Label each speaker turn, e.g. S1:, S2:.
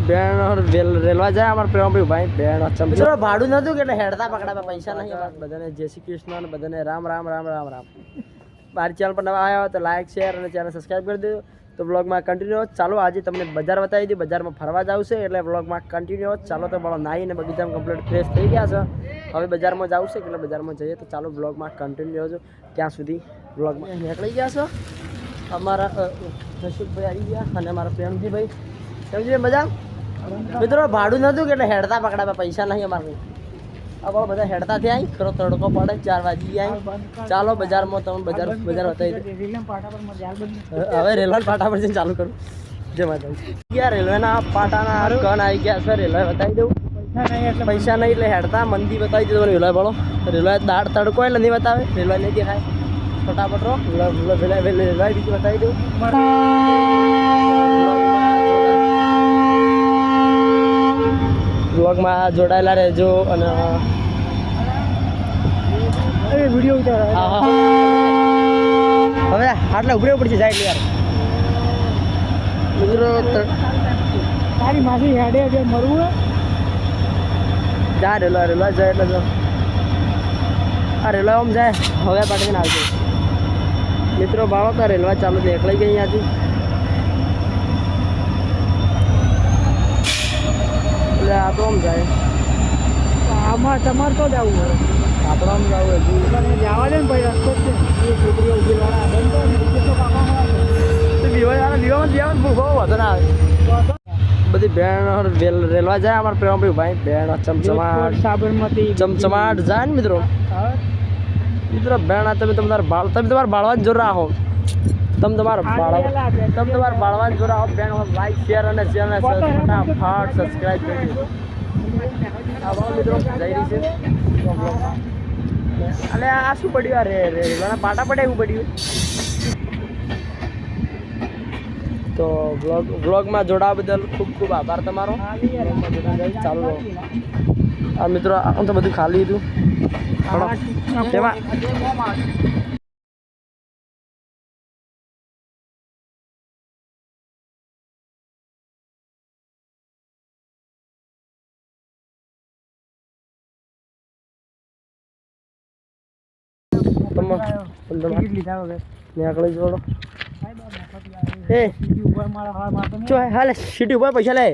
S1: બધી બેન રેલ- રેલવા જાય અમારા પ્રેમભાઈ ભાઈ. બેન ચમચો ભાડું નતું કે એટલે હેડતા પકડાવા પૈસા નહીં. બધાને જય શ્રી કૃષ્ણ અને બધાને રામ રામ રામ રામ રામ. મારી ચેનલ પર નવા આવ્યા હોય તો લાઈક શેર અને ચેનલ સબસ્ક્રાઈબ કરી દેજો. તો બ્લોગમાં કન્ટિન્યુ ચાલો આજે તમને બજાર બતાવી દઉં. બજારમાં ફરવા જ આવશે એટલે બ્લોગમાં કન્ટિન્યુ ચાલો તો બળો નાહીને બગીચામાં કમ્પ્લીટ ફ્રેશ થઈ ગયા છે. હવે બજારમાં જ આવશે એટલે બજારમાં જઈએ તો ચાલો બ્લોગમાં કન્ટિન્યુ રહેજો ત્યાં સુધી બ્લોગમાં નીકળી ગયા છો. અમારા જશુભાઈ આવી ગયા અને અમારા પ્રેમજીભાઈ. પ્રેમજીભાઈ મજા? મિત્રો ભાડું નતું કે એટલે હેડતા પકડાવા પૈસા નહીં અમારે આપણે બધા હેડતા થયા ખરો તડકો પડે ચાર વાગી આવી ચાલો બજારમાં તમે બજાર બજાર બતાવી હવે રેલવે પાટા પર જઈને ચાલુ કરું જય માતાજી ગયા રેલવેના પાટાના કણ આવી ગયા છે રેલવે બતાવી દઉં પૈસા નહીં એટલે હેડતા મંદી બતાવી દીધું રેલવે બોલો રેલવે દાળ તડકો એટલે નહીં બતાવે રેલવે નહીં દેખાય ફટાફટ રેલવે રેલવે બીજું બતાવી દઉં બ્લોગમાં જોડાયેલા રહેજો અને
S2: વીડિયો ઉતાર.
S1: હવે આટલા ઉભરે પડશે જાય યાર. મિત્રો
S2: તારી માસી હેડે જે મરવું?
S1: જા રેલો રેલવા જાય એટલે જો. આ રેલો આમ જાય. હવે પાટીને આવજો મિત્રો ભાવો તો રેલવા ચાલુ છે એકલાઈ ગઈ અહીંયાથી એટલે આ તો આમ જાય.
S2: આમાં તમારે તો જવું હોય
S1: આપણે આમ જવું હજુ.
S2: પણ જવા દે ને ભાઈ રસ્તો જ છે. એ છોકરીઓ ઊભી વાળા બંધ તો તો
S1: બહુ બહુ આવે. બધી બેન રેલ રેલવા જાય અમારા પ્રેમભાઈ ભાઈ બેન ચમચમાટ.
S2: સાબરમતી
S1: ચમચમાટ જાય ને મિત્રો. મિત્રો આ તમે તમારા બાળ તમે તમારા બાળવાની જોર રાખો. તમે તમારા બાળવા તમ તમારા બાળવાની જોર બેન લાઈક શેર અને ચેનલ ફટાફટ સબસ્ક્રાઇબ કરી અને આ શું પડ્યું? આ રે રે પાટા પડ્યા એવું પડ્યું. તો વ્લોગ બ્લોગમાં જોડાવા બદલ ખૂબ ખૂબ આભાર તમારો. ચાલુ. આ મિત્રો આમ તો બધું ખાલી હતું. તેમાં તમે
S2: ટિકિટ લીધા વગર.
S1: જોડો. એ. ચો હાલે સીટી ઉપર પૈસા લે.